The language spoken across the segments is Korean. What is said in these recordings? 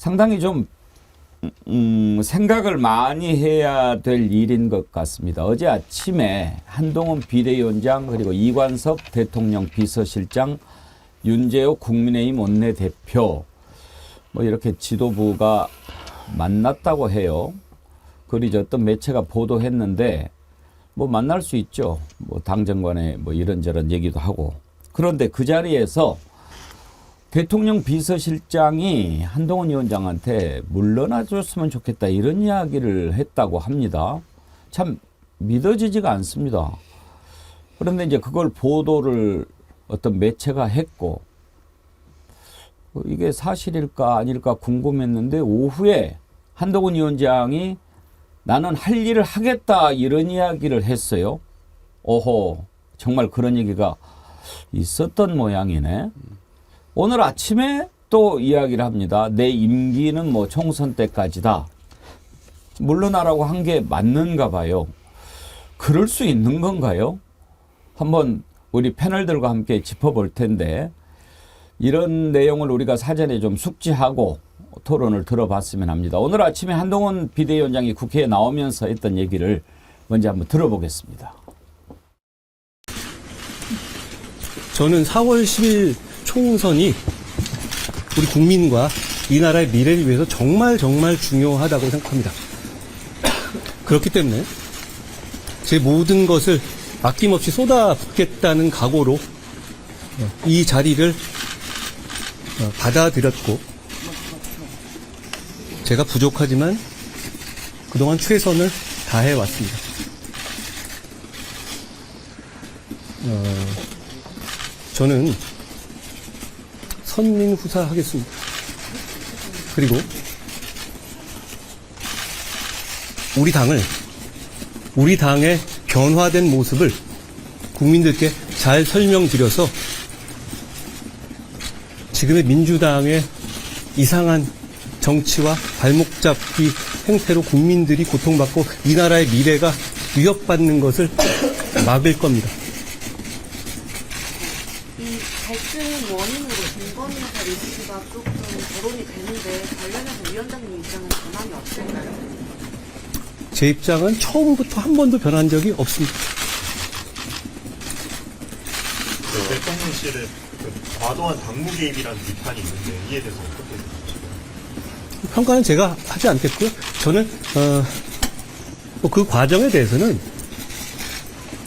상당히 좀 음, 생각을 많이 해야 될 일인 것 같습니다. 어제 아침에 한동훈 비대위원장 그리고 이관섭 대통령 비서실장 윤재호 국민의힘 원내대표 뭐 이렇게 지도부가 만났다고 해요. 그리 어떤 매체가 보도했는데 뭐 만날 수 있죠. 뭐 당정 간에 뭐 이런저런 얘기도 하고. 그런데 그 자리에서 대통령 비서실장이 한동훈 위원장한테 물러나 줬으면 좋겠다 이런 이야기를 했다고 합니다. 참 믿어지지가 않습니다. 그런데 이제 그걸 보도를 어떤 매체가 했고 어, 이게 사실일까 아닐까 궁금했는데 오후에 한동훈 위원장이 나는 할 일을 하겠다 이런 이야기를 했어요. 오호 정말 그런 얘기가 있었던 모양이네. 오늘 아침에 또 이야기를 합니다. 내 임기는 뭐 총선 때까지다. 물러나라고 한 게 맞는가 봐요. 그럴 수 있는 건가요? 한번 우리 패널들과 함께 짚어볼 텐데 이런 내용을 우리가 사전에 좀 숙지하고 토론을 들어봤으면 합니다. 오늘 아침에 한동훈 비대위원장이 국회에 나오면서 했던 얘기를 먼저 한번 들어보겠습니다. 저는 4월 10일 총선이 우리 국민과 이 나라의 미래를 위해서 정말 정말 중요하다고 생각합니다. 그렇기 때문에 제 모든 것을 아낌없이 쏟아붓겠다는 각오로 어, 이 자리를 어, 받아들였고 제가 부족하지만 그동안 최선을 다해 왔습니다. 어, 저는 선민 후사하겠습니다. 그리고 우리 당을 우리 당의 변화된 모습을 국민들께 잘 설명드려서 지금의 민주당의 이상한 정치와 발목 잡기 행태로 국민들이 고통받고 이 나라의 미래가 위협받는 것을 막을 겁니다. 이 갈등 원인 리스크가 조금 거론이 되는데 관련해서 위원장님 입장은 전환이 없을까요? 제 입장은 처음부터 한 번도 변한 적이 없습니다. 그 대통령실의 그 과도한 당무 개입이라는 비판이 있는데 이에 대해서 어떻게 생각하십니까? 평가는 제가 하지 않겠고요. 저는 어, 뭐그 과정에 대해서는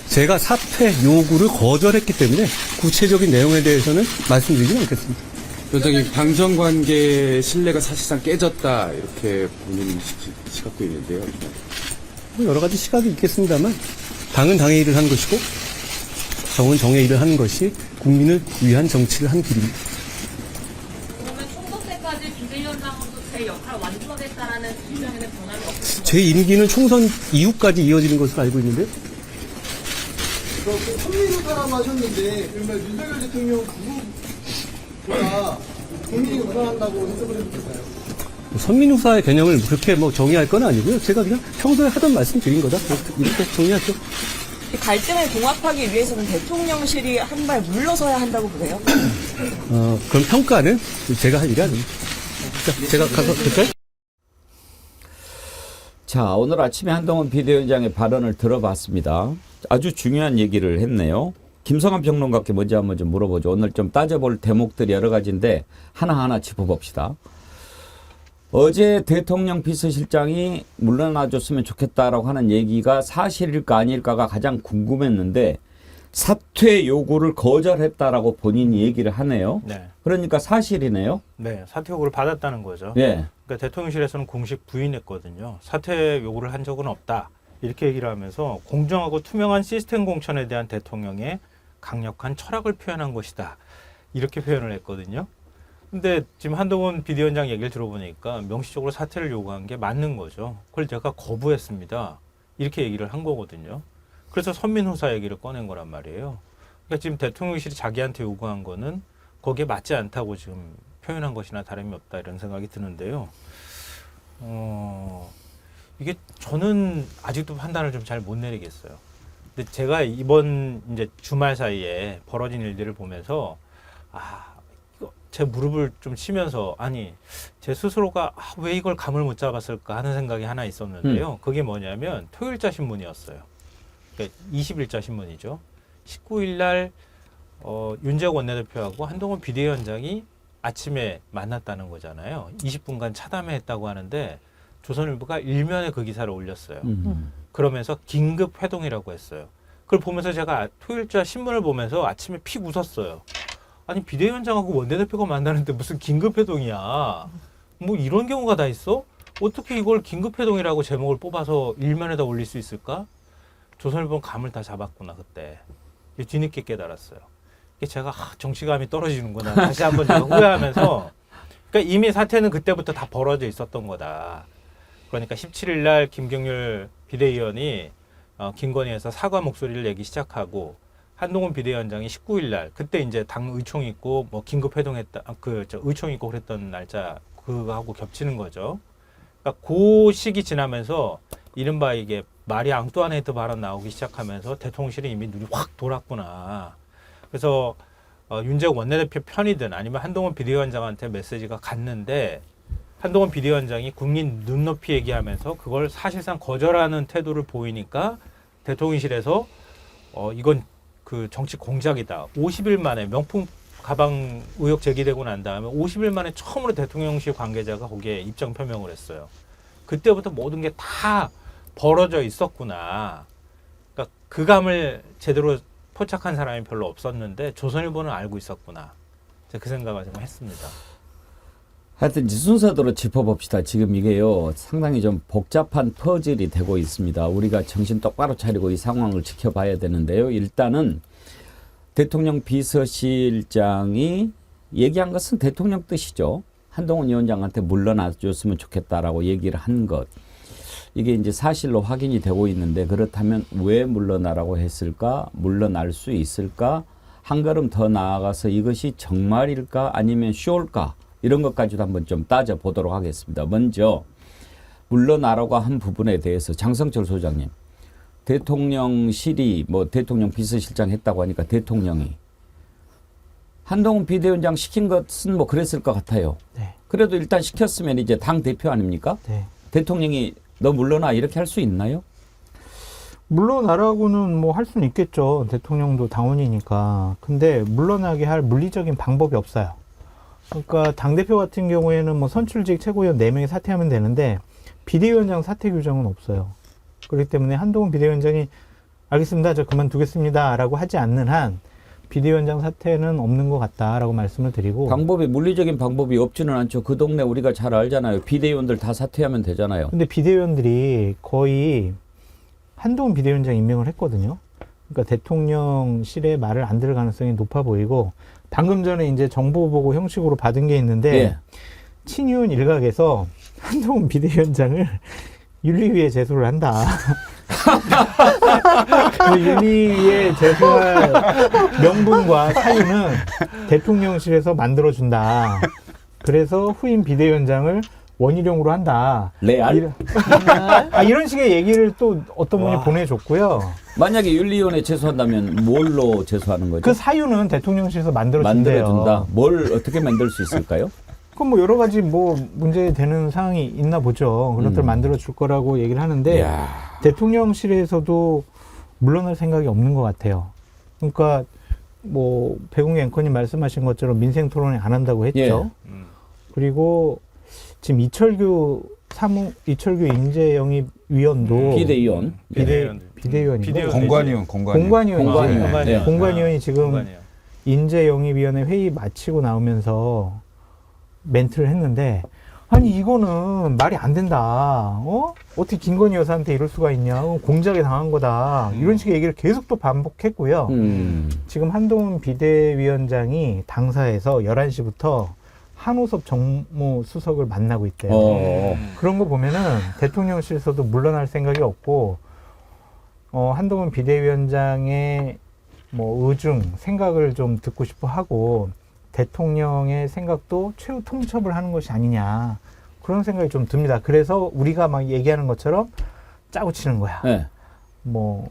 제가 사퇴 요구를 거절했기 때문에 구체적인 내용에 대해서는 말씀드리지 않겠습니다. 위원장님 방정 관계 신뢰가 사실상 깨졌다 이렇게 본인 시- 시각도 있는데요. 뭐 여러 가지 시각이 있겠습니다만 당은 당의 일을 하는 것이고 정은 정의 일을 하는 것이 국민을 위한 정치를 한 길입니다. 그러면 총선 때까지 비대위원장으로서 제 역할을 완수하겠다라는 입장에는 변함이 없습니다. 제 임기는 총선 이후까지 이어지는 것으로 알고 있는데요. 그 선민우사라고 하셨는데 그러면 윤석열 대통령 국민이 우선한다고 해석을 해도 될까요? 선민후사의 개념을 그렇게 뭐 정의할 건 아니고요. 제가 그냥 평소에 하던 말씀 드린 거다. 이렇게 정리하죠. 이 갈등을 봉합하기 위해서는 대통령실이 한 발 물러서야 한다고 보세요? 어, 그럼 평가는 제가 할 일이 아닙니다. 자, 제가 가서 될까요? 자, 오늘 아침에 한동훈 비대위원장의 발언을 들어봤습니다. 아주 중요한 얘기를 했네요. 김성환 평론가께 먼저 한번 좀 물어보죠. 오늘 좀 따져볼 대목들이 여러 가지인데 하나하나 짚어봅시다. 어제 대통령 비서실장이 물러나줬으면 좋겠다라고 하는 얘기가 사실일까 아닐까가 가장 궁금했는데 사퇴 요구를 거절했다라고 본인이 얘기를 하네요. 네, 그러니까 사실이네요. 네 사퇴 요구를 받았다는 거죠. 예. 그러니까 대통령실에서는 공식 부인했거든요. 사퇴 요구를 한 적은 없다 이렇게 얘기를 하면서 공정하고 투명한 시스템 공천에 대한 대통령의 강력한 철학을 표현한 것이다 이렇게 표현을 했거든요. 근데 지금 한동훈 비대위원장 얘기를 들어보니까 명시적으로 사퇴를 요구한 게 맞는 거죠. 그걸 제가 거부했습니다. 이렇게 얘기를 한 거거든요. 그래서 선민후사 얘기를 꺼낸 거란 말이에요. 그러니까 지금 대통령실이 자기한테 요구한 거는 거기에 맞지 않다고 지금 표현한 것이나 다름이 없다 이런 생각이 드는데요. 어, 이게 저는 아직도 판단을 좀 잘 못 내리겠어요. 근데 제가 이번 이제 주말 사이에 벌어진 일들을 보면서 아, 이거 제 무릎을 좀 치면서 아니 제 스스로가 아, 왜 이걸 감을 못 잡았을까 하는 생각이 하나 있었는데요. 그게 뭐냐면 토요일자 신문이었어요. 그러니까 20일자 신문이죠. 19일 날 어, 윤재욱 원내대표하고 한동훈 비대위원장이 아침에 만났다는 거잖아요. 20분간 차담회 했다고 하는데 조선일보가 일면에 그 기사를 올렸어요. 음. 그러면서 긴급 회동이라고 했어요. 그걸 보면서 제가 토요일자 신문을 보면서 아침에 픽 웃었어요. 아니 비대위원장하고 원내대표가 만나는데 무슨 긴급 회동이야? 뭐 이런 경우가 다 있어? 어떻게 이걸 긴급 회동이라고 제목을 뽑아서 일면에다 올릴 수 있을까? 조선일보는 감을 다 잡았구나 그때 뒤늦게 깨달았어요. 제가 아, 정치감이 떨어지는구나 다시 한번 제가 후회하면서 그러니까 이미 사태는 그때부터 다 벌어져 있었던 거다. 그러니까 17일 날 김경률 비대위원이 어, 김건희에서 사과 목소리를 내기 시작하고 한동훈 비대위원장이 19일 날 그때 이제 당 의총 있고 뭐 긴급 회동했다 아, 그저 의총 있고 그랬던 날짜 그거하고 겹치는 거죠. 그러니까 그 시기 지나면서 이른바 이게 마리 앙뚜아네트 발언 나오기 시작하면서 대통령실이 이미 눈이 확 돌았구나. 그래서 어, 윤재욱 원내대표 편이든 아니면 한동훈 비대위원장한테 메시지가 갔는데 한동훈 비대위원장이 국민 눈높이 얘기하면서 그걸 사실상 거절하는 태도를 보이니까 대통령실에서 어 이건 그 정치 공작이다. 50일 만에 명품 가방 의혹 제기되고 난 다음에 50일 만에 처음으로 대통령실 관계자가 거기에 입장 표명을 했어요. 그때부터 모든 게 다 벌어져 있었구나. 그러니까 그 감을 제대로 포착한 사람이 별로 없었는데 조선일보는 알고 있었구나. 제가 그 생각을 좀 했습니다. 하여튼 순서대로 짚어봅시다. 지금 이게요 상당히 좀 복잡한 퍼즐이 되고 있습니다. 우리가 정신 똑바로 차리고 이 상황을 지켜봐야 되는데요. 일단은 대통령 비서실장이 얘기한 것은 대통령 뜻이죠. 한동훈 위원장한테 물러나 줬으면 좋겠다라고 얘기를 한 것. 이게 이제 사실로 확인이 되고 있는데 그렇다면 왜 물러나라고 했을까? 물러날 수 있을까? 한 걸음 더 나아가서 이것이 정말일까? 아니면 쇼일까? 이런 것까지도 한번 좀 따져 보도록 하겠습니다. 먼저 물러나라고 한 부분에 대해서 장성철 소장님, 대통령실이 뭐 대통령 비서실장 했다고 하니까 대통령이 한동훈 비대위원장 시킨 것은 뭐 그랬을 것 같아요. 네. 그래도 일단 시켰으면 이제 당 대표 아닙니까? 네. 대통령이 너 물러나 이렇게 할 수 있나요? 물러나라고는 뭐 할 수는 있겠죠. 대통령도 당원이니까. 근데 물러나게 할 물리적인 방법이 없어요. 그러니까 당 대표 같은 경우에는 뭐 선출직 최고위원 4명이 사퇴하면 되는데 비대위원장 사퇴 규정은 없어요. 그렇기 때문에 한동훈 비대위원장이 알겠습니다. 저 그만두겠습니다. 라고 하지 않는 한 비대위원장 사퇴는 없는 것 같다라고 말씀을 드리고 방법이 물리적인 방법이 없지는 않죠. 그 동네 우리가 잘 알잖아요. 비대위원들 다 사퇴하면 되잖아요. 근데 비대위원들이 거의 한동훈 비대위원장 임명을 했거든요. 그러니까 대통령실의 말을 안 들을 가능성이 높아 보이고 방금 전에 이제 정보 보고 형식으로 받은 게 있는데 예. 친윤 일각에서 한동훈 비대위원장을 윤리위에 제소를 한다. 그 윤리위에 제소할 명분과 사유는 대통령실에서 만들어준다. 그래서 후임 비대위원장을 원희룡으로 한다. 레알? 이런, 아, 이런 식의 얘기를 또 어떤 분이 와. 보내줬고요. 만약에 윤리위원회 제소한다면 뭘로 제소하는 거죠? 그 사유는 대통령실에서 만들어준대요. 만들어준다. 뭘 어떻게 만들 수 있을까요? 그럼 뭐 여러 가지 뭐 문제되는 사항이 있나 보죠. 그런 것들 음. 만들어 줄 거라고 얘기를 하는데 이야. 대통령실에서도 물러날 생각이 없는 것 같아요. 그러니까 뭐 배궁 앵커님 말씀하신 것처럼 민생 토론을 안 한다고 했죠. 예. 음. 그리고 지금 이철규 사무 이철규 인재 영입 위원도 비대위원. 비대. 비대위원이고 비대위원. 공관위원, 공관위원. 공관위원 공관위원. 공관위원. 네. 공관위원이 지금 공간이에요. 인재 영입 위원회 회의 마치고 나오면서 멘트를 했는데 아니 이거는 말이 안 된다. 어? 어떻게 김건희 여사한테 이럴 수가 있냐? 어, 공작에 당한 거다. 이런 식의 얘기를 계속 또 반복했고요. 음. 지금 한동훈 비대위원장이 당사에서 11시부터 한호섭 정무 수석을 만나고 있대요. 어. 그런 거 보면은 대통령실에서도 물러날 생각이 없고 어, 한동훈 비대위원장의 뭐 의중 생각을 좀 듣고 싶어 하고 대통령의 생각도 최후 통첩을 하는 것이 아니냐 그런 생각이 좀 듭니다. 그래서 우리가 막 얘기하는 것처럼 짜고 치는 거야. 네. 뭐,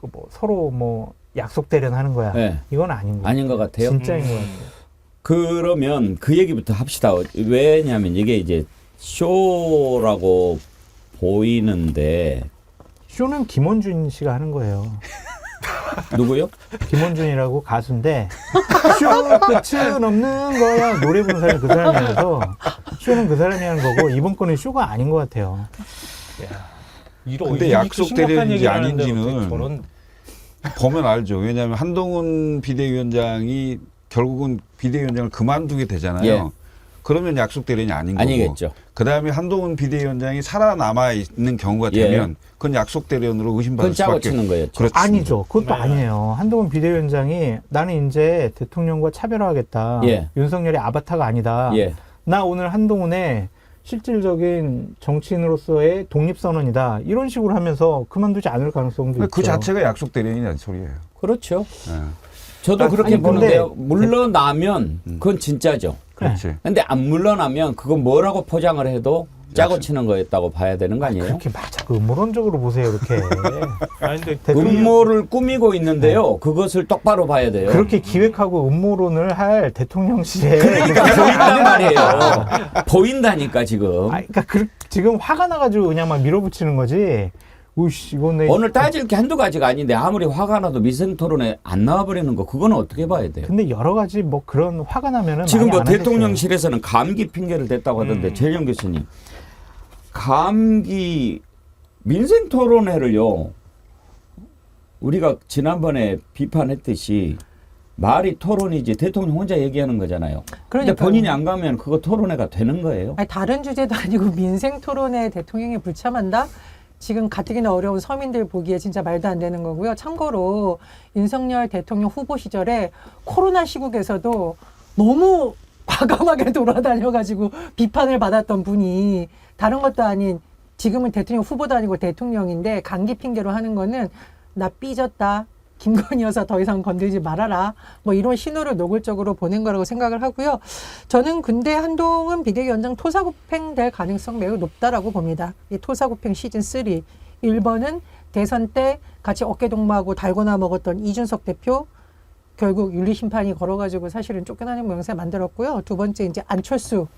그 뭐 서로 뭐 약속 대련 하는 거야. 네. 이건 아닌 거야. 아닌 것 같아요. 진짜인 음. 것 같아요. 그러면 그 얘기부터 합시다. 왜냐하면 이게 이제 쇼라고 보이는데 쇼는 김원준 씨가 하는 거예요. 누구요? 김원준이라고 가수인데 쇼 끝은 없는 거야 노래 부르는 사람이 그 사람이 라서 쇼는 그 사람이 하는 거고 이번 거는 쇼가 아닌 것 같아요. 근데 이렇게 약속 심각한 대리인지 얘기를 하는데 아닌지는 저런 보면 알죠. 왜냐하면 한동훈 비대위원장이 결국은 비대위원장을 그만두게 되잖아요. 예. 그러면 약속 대리인이 아닌 거고. 아니겠죠. 그다음에 한동훈 비대위원장이 살아남아 있는 경우가 예. 되면 그건 약속 대리인으로 의심받을 그건 짜고 수밖에 치는. 그렇습니다. 아니죠. 그것도 네. 아니에요. 한동훈 비대위원장이 나는 이제 대통령과 차별화하겠다. 예. 윤석열의 아바타가 아니다. 예. 나 오늘 한동훈의 실질적인 정치인으로서의 독립선언이다. 이런 식으로 하면서 그만두지 않을 가능성도 있죠. 그 자체가 약속 대리인이라는 소리예요. 그렇죠. 예. 저도 아, 그렇게 아니, 근데- 보는데요. 물러나면 그건 진짜죠. 그렇지. 근데 안 물러나면 그건 뭐라고 포장을 해도 짜고. 치는 거였다고 봐야 되는 거 아니에요? 그렇게 맞아. 그 음모론적으로 보세요. 이렇게. 아니 근데 대통령- 음모를 꾸미고 있는데요. 그것을 똑바로 봐야 돼요. 그렇게 기획하고 음모론을 할 대통령실에 그러니까 보인단 말이에요. 보인다니까 지금. 아, 그러니까 그, 지금 화가 나가지고 그냥 막 밀어붙이는 거지. 우씨 이건 내 오늘 따질 게 한두 가지가 아닌데 아무리 화가 나도 미생 토론에 안 나와버리는 거 그거는 어떻게 봐야 돼요? 근데 여러 가지 뭐 그런 화가 나면은 지금 뭐. 대통령실에서는 감기 핑계를 댔다고 하던데 음. 최영 교수님 감기 민생 토론회를요 우리가 지난번에 비판했듯이 말이 토론이지 대통령 혼자 얘기하는 거잖아요. 그러니까요. 본인이 안 가면 그거 토론회가 되는 거예요. 아니, 다른 주제도 아니고 민생 토론에 대통령이 불참한다? 지금 가뜩이나 어려운 서민들 보기에 진짜 말도 안 되는 거고요. 참고로 윤석열 대통령 후보 시절에 코로나 시국에서도 너무 과감하게 돌아다녀가지고 비판을 받았던 분이 다른 것도 아닌 지금은 대통령 후보도 아니고 대통령인데 감기 핑계로 하는 거는 나 삐졌다. 김건희 여사 더 이상 건들지 말아라. 뭐 이런 신호를 노골적으로 보낸 거라고 생각을 하고요. 저는 근데 한동훈 비대위원장 토사구팽 될 가능성 매우 높다라고 봅니다. 이 토사구팽 시즌 3. 1번은 대선 때 같이 어깨동무하고 달고나 먹었던 이준석 대표 결국 윤리심판이 걸어가지고 사실은 쫓겨나는 모양새 만들었고요. 두 번째 이제 안철수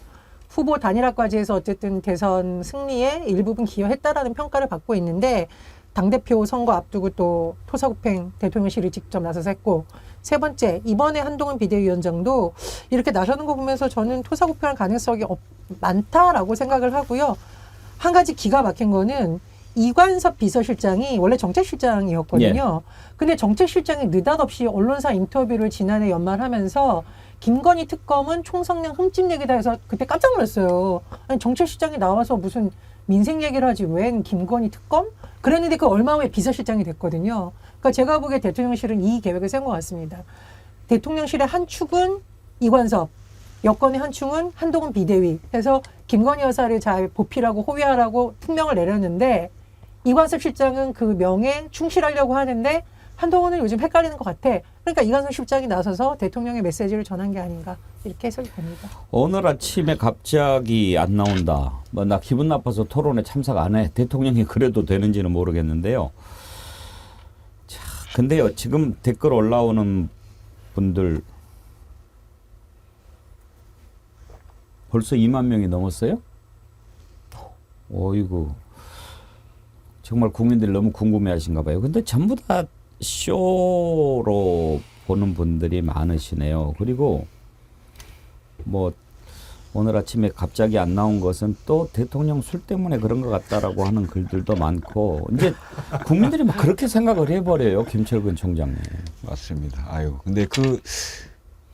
후보 단일화까지 해서 어쨌든 대선 승리에 일부분 기여했다라는 평가를 받고 있는데 당대표 선거 앞두고 또 토사구팽 대통령실이 직접 나서서 했고 세 번째 이번에 한동훈 비대위원장도 이렇게 나서는 거 보면서 저는 토사구팽할 가능성이 없, 많다라고 생각을 하고요. 한 가지 기가 막힌 거는 이관섭 비서실장이 원래 정책실장이었거든요. 근데 정책실장이 느닷없이 언론사 인터뷰를 지난해 연말하면서 김건희 특검은 총성량 흠집 얘기다 해서 그때 깜짝 놀랐어요. 아니 정책실장이 나와서 무슨 민생 얘기를 하지 웬 김건희 특검? 그랬는데 그 얼마 후에 비서실장이 됐거든요. 그러니까 제가 보기에 대통령실은 이 계획을 세운 것 같습니다. 대통령실의 한 축은 이관섭, 여권의 한 축은 한동훈 비대위 해서 김건희 여사를 잘 보필하고 호위하라고 특명을 내렸는데 이관섭 실장은 그 명에 충실하려고 하는데 한동훈은 요즘 헷갈리는 것 같아. 그러니까 이관섭 실장이 나서서 대통령의 메시지를 전한 게 아닌가 이렇게 해석이 됩니다. 오늘 아침에 갑자기 안 나온다. 뭐 나 기분 나빠서 토론에 참석 안 해. 대통령이 그래도 되는지는 모르겠는데요. 자, 근데요 지금 댓글 올라오는 분들 벌써 2만 명이 넘었어요? 어이구. 정말 국민들이 너무 궁금해하신가 봐요. 근데 전부 다 쇼로 보는 분들이 많으시네요. 그리고 뭐 오늘 아침에 갑자기 안 나온 것은 또 대통령 술 때문에 그런 것 같다라고 하는 글들도 많고 이제 국민들이 막 그렇게 생각을 해버려요 김철근 총장님. 맞습니다. 아유, 근데 그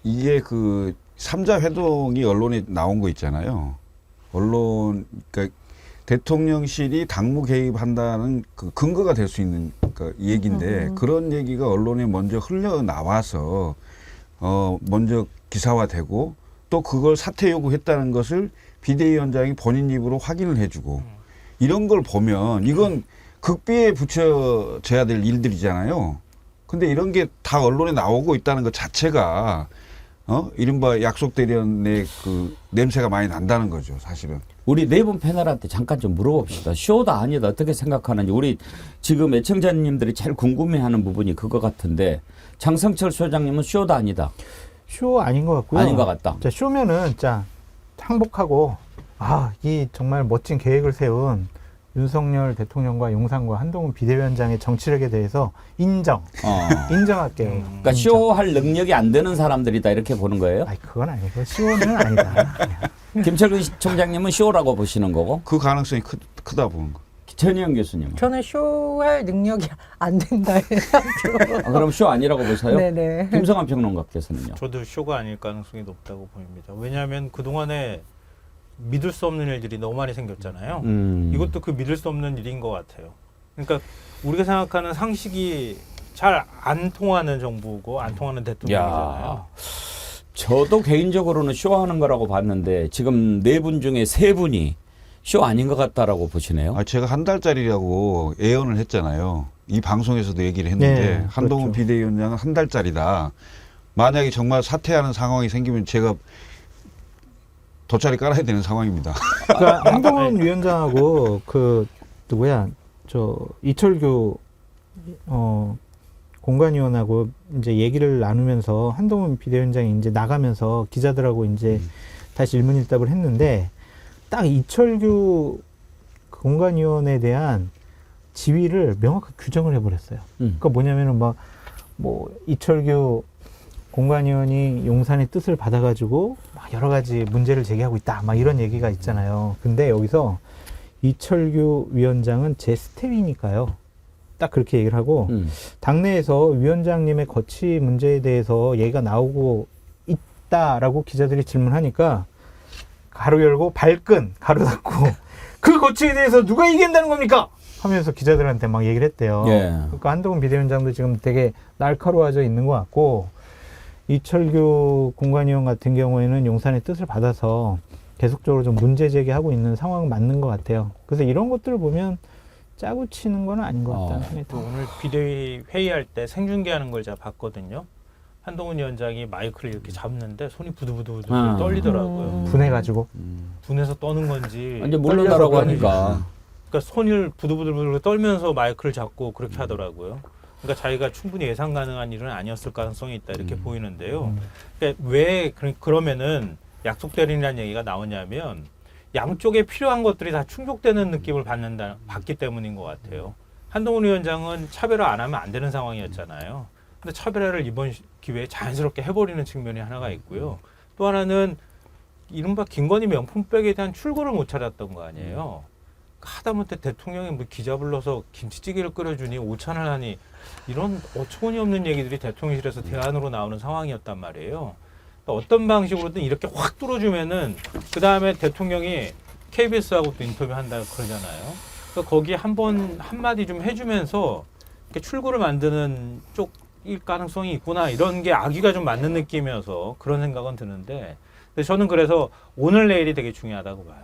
이게 그 삼자 회동이 언론에 나온 거 있잖아요. 언론 그러니까 대통령실이 당무 개입한다는 그 근거가 될 수 있는 그 얘기인데 음. 그런 얘기가 언론에 먼저 흘러 나와서 어 먼저 기사화되고 또 그걸 사퇴 요구했다는 것을 비대위원장이 본인 입으로 확인을 해주고 이런 걸 보면 이건 극비에 붙여져야 될 일들이잖아요. 근데 이런 게 다 언론에 나오고 있다는 것 자체가 어 이른바 약속 대련의 그 냄새가 많이 난다는 거죠, 사실은. 우리 네분 패널한테 잠깐 좀 물어봅시다. 쇼다 아니다 어떻게 생각하는지 우리 지금 애청자님들이 제일 궁금해하는 부분이 그거 같은데 장성철 소장님은 쇼다 아니다. 쇼 아닌 것 같고요. 아닌 것 같다. 자, 쇼면은 자 항복하고 아, 이 정말 멋진 계획을 세운 윤석열 대통령과 용산과 한동훈 비대위원장의 정치력에 대해서 인정, 어. 인정할게. 그러니까 쇼할 능력이 안 되는 사람들이다 이렇게 보는 거예요. 아니 그건 아니고 쇼는 아니다. 김철근 총장님은 쇼라고 보시는 거고 그 가능성이 크, 크다 보는 거. 전희영 교수님은 저는 쇼할 능력이 안 된다 해요. 아, 그럼 쇼 아니라고 보세요? 네네. 김성환 평론가께서는요. 저도 쇼가 아닐 가능성이 높다고 보입니다. 왜냐하면 그 동안에 믿을 수 없는 일들이 너무 많이 생겼잖아요. 음. 이것도 그 믿을 수 없는 일인 것 같아요. 그러니까 우리가 생각하는 상식이 잘 안 통하는 정부고 안 통하는 대통령이잖아요. 야. 저도 개인적으로는 쇼하는 거라고 봤는데 지금 네 분 중에 세 분이 쇼 아닌 것 같다라고 보시네요. 아, 제가 한 달짜리라고 예언을 했잖아요. 이 방송에서도 얘기를 했는데 네, 한동훈 그렇죠. 비대위원장은 한 달짜리다. 만약에 정말 사퇴하는 상황이 생기면 제가 돗자리 깔아야 되는 상황입니다. 그러니까 한동훈 위원장하고 그 누구야 저 이철규 어 공관위원하고 이제 얘기를 나누면서 한동훈 비대위원장이 이제 나가면서 기자들하고 이제 다시 일문일답을 했는데 딱 이철규 공관위원에 대한 지위를 명확하게 규정을 해버렸어요. 음. 그러니까 뭐냐면은 막 뭐 이철규 공관위원이 용산의 뜻을 받아가지고 막 여러 가지 문제를 제기하고 있다. 막 이런 얘기가 있잖아요. 근데 여기서 이철규 위원장은 제 스텝이니까요. 딱 그렇게 얘기를 하고 음. 당내에서 위원장님의 거취 문제에 대해서 얘기가 나오고 있다라고 기자들이 질문하니까 가로 열고 발끈 가로 닫고 그 거취에 대해서 누가 얘기한다는 겁니까? 하면서 기자들한테 막 얘기를 했대요. 예. 그러니까 한동훈 비대위원장도 지금 되게 날카로워져 있는 것 같고 이철규 공관위원 같은 경우에는 용산의 뜻을 받아서 계속적으로 좀 문제 제기하고 있는 상황은 맞는 것 같아요. 그래서 이런 것들을 보면 짜고 치는 건 아닌 것 같다는 어. 생각이 또 들어요. 오늘 비대위 회의할 때 생중계하는 걸 제가 봤거든요. 한동훈 위원장이 마이크를 이렇게 잡는데 손이 부들부들 아. 떨리더라고요. 분해가지고 분해서 떠는 건지 이제 물러나라고 떨려서 그런지. 하니까 그러니까 손을 부들부들 떨면서 마이크를 잡고 그렇게 하더라고요. 그러니까 자기가 충분히 예상 가능한 일은 아니었을 가능성이 있다 이렇게 보이는데요. 그러니까 왜 그러- 그러면은 약속 대리라는 얘기가 나오냐면 양쪽에 필요한 것들이 다 충족되는 느낌을 받는다 받기 때문인 것 같아요. 한동훈 위원장은 차별화 안 하면 안 되는 상황이었잖아요. 근데 차별화를 이번 시- 기회에 자연스럽게 해버리는 측면이 하나가 있고요. 또 하나는 이른바 김건희 명품백에 대한 출구를 못 찾았던 거 아니에요. 하다못해 대통령이 뭐 기자 불러서 김치찌개를 끓여주니 오찬을 하니 이런 어처구니 없는 얘기들이 대통령실에서 대안으로 나오는 상황이었단 말이에요. 그러니까 어떤 방식으로든 이렇게 확 뚫어주면은 그 다음에 대통령이 KBS하고 또 인터뷰 한다 그러잖아요. 그래서 거기에 한 번 한마디 좀 해주면서 이렇게 출구를 만드는 쪽일 가능성이 있구나 이런 게 아기가 좀 맞는 느낌이어서 그런 생각은 드는데 근데 저는 그래서 오늘 내일이 되게 중요하다고 봐요.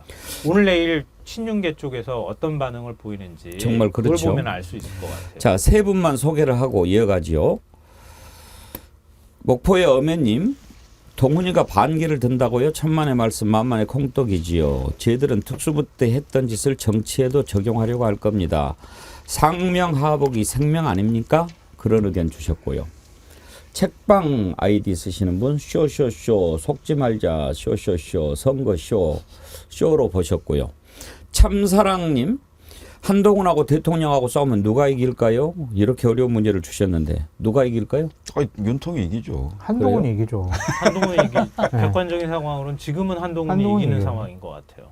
오늘 내일 친윤계 쪽에서 어떤 반응을 보이는지 정말 그렇죠. 보면 알 수 있을 것 같아요. 자, 세 분만 소개를 하고 이어가지요. 목포의 어매님, 동훈이가 반기를 든다고요? 천만의 말씀 만만의 콩떡이지요. 쟤들은 특수부대 했던 짓을 정치에도 적용하려고 할 겁니다. 상명하복이 생명 아닙니까? 그런 의견 주셨고요. 책방 아이디 쓰시는 분 쇼쇼쇼 속지 말자 쇼쇼쇼 선거쇼 쇼로 보셨고요. 참사랑님 한동훈하고 대통령하고 싸우면 누가 이길까요? 이렇게 어려운 문제를 주셨는데 누가 이길까요? 아, 윤통이 이기죠. 한동훈 그래요? 얘기죠. 한동훈이 이기 객관적인 상황으로는 지금은 한동훈이 한동훈이 이기는 이겨요. 상황인 것 같아요.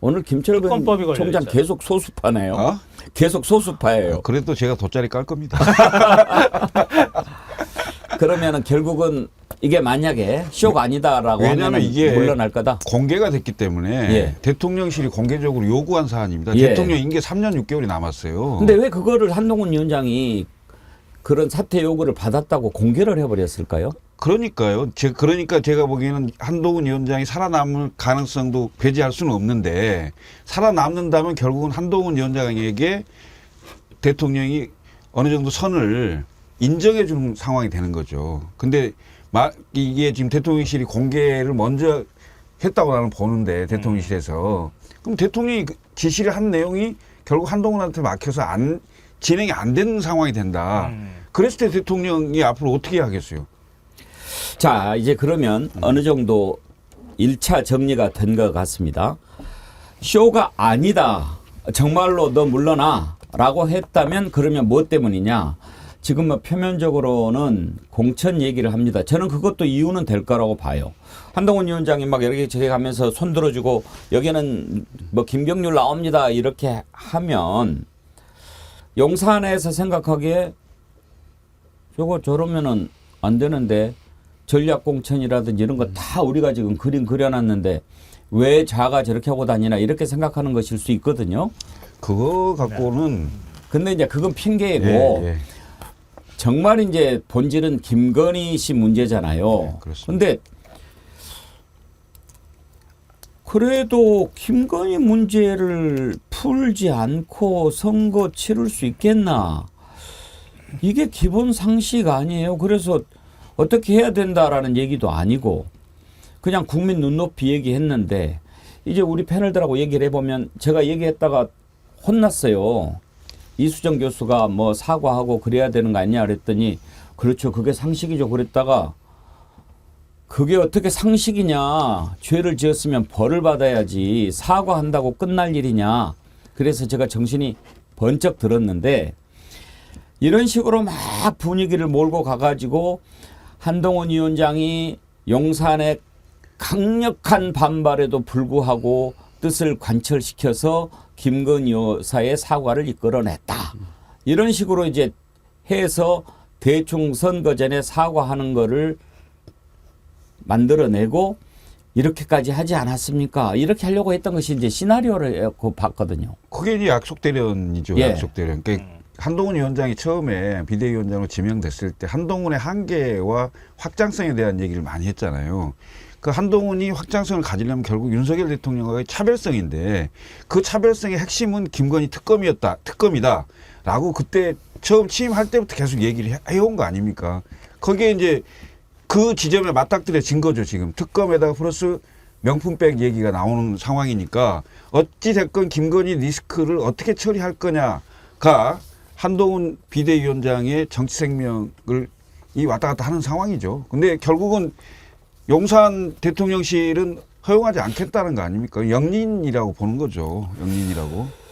오늘 김철근 총장 있잖아요. 계속 소수파네요. 어? 계속 소수파예요. 그래도 제가 돗자리 깔 겁니다. 그러면은 결국은 이게 만약에 쇼가 아니다라고 하면 이게 물러날 거다. 공개가 됐기 때문에 예. 대통령실이 공개적으로 요구한 사안입니다. 예. 대통령 임기 3년 6개월이 남았어요. 근데 왜 그거를 한동훈 위원장이 그런 사퇴 요구를 받았다고 공개를 해버렸을까요? 그러니까요. 제, 그러니까 제가 보기에는 한동훈 위원장이 살아남을 가능성도 배제할 수는 없는데 살아남는다면 결국은 한동훈 위원장에게 대통령이 어느 정도 선을 인정해 주는 상황이 되는 거죠. 근데 마, 이게 지금 대통령실이 공개를 먼저 했다고 나는 보는데 대통령실에서 그럼 대통령이 그 지시를 한 내용이 결국 한동훈한테 막혀서 안 진행이 안 되는 상황이 된다. 음. 그랬을 때 대통령이 앞으로 어떻게 하겠어요? 자, 이제 그러면 어느 정도 1차 정리가 된 것 같습니다. 쇼가 아니다. 정말로 너 물러나. 라고 했다면 그러면 뭐 때문이냐. 지금 뭐 표면적으로는 공천 얘기를 합니다. 저는 그것도 이유는 될 거라고 봐요. 한동훈 위원장이 막 이렇게 저기 가면서 손 들어주고 여기는 뭐 김경률 나옵니다. 이렇게 하면 용산에서 생각하기에 저거 저러면은 안 되는데 전략 공천이라든지 이런 거 다 우리가 지금 그림 그려놨는데 왜 자가 저렇게 하고 다니나 이렇게 생각하는 것일 수 있거든요. 그거 갖고는 근데 이제 그건 핑계이고 예, 예. 정말 이제 본질은 김건희 씨 문제잖아요. 네, 그렇습니다. 근데 그래도 김건희 문제를 풀지 않고 선거 치를 수 있겠나? 이게 기본 상식 아니에요. 그래서 어떻게 해야 된다라는 얘기도 아니고 그냥 국민 눈높이 얘기했는데 이제 우리 패널들하고 얘기를 해보면 제가 얘기했다가 혼났어요. 이수정 교수가 뭐 사과하고 그래야 되는 거 아니냐 그랬더니 그렇죠. 그게 상식이죠. 그랬다가 그게 어떻게 상식이냐. 죄를 지었으면 벌을 받아야지. 사과한다고 끝날 일이냐. 그래서 제가 정신이 번쩍 들었는데 이런 식으로 막 분위기를 몰고 가가지고 한동훈 위원장이 용산의 강력한 반발에도 불구하고 뜻을 관철시켜서 김건희 여사의 사과를 이끌어냈다. 이런 식으로 이제 해서 대충 선거 전에 사과하는 거를 만들어내고 이렇게까지 하지 않았습니까? 이렇게 하려고 했던 것이 이제 시나리오를 봤거든요. 그게 이제 약속 대련이죠. 예. 약속 대련. 그러니까 한동훈 위원장이 처음에 비대위원장으로 지명됐을 때 한동훈의 한계와 확장성에 대한 얘기를 많이 했잖아요. 그 한동훈이 확장성을 가지려면 결국 윤석열 대통령과의 차별성인데 그 차별성의 핵심은 김건희 특검이었다, 특검이다. 라고 그때 처음 취임할 때부터 계속 얘기를 해- 해온 거 아닙니까? 거기에 이제 그 지점에 맞닥뜨려진 거죠, 지금. 특검에다가 플러스 명품백 얘기가 나오는 상황이니까 어찌됐건 김건희 리스크를 어떻게 처리할 거냐가 한동훈 비대위원장의 정치 생명을 이 왔다 갔다 하는 상황이죠. 근데 결국은 용산 대통령실은 허용하지 않겠다는 거 아닙니까? 영린이라고 보는 거죠. 영린이라고.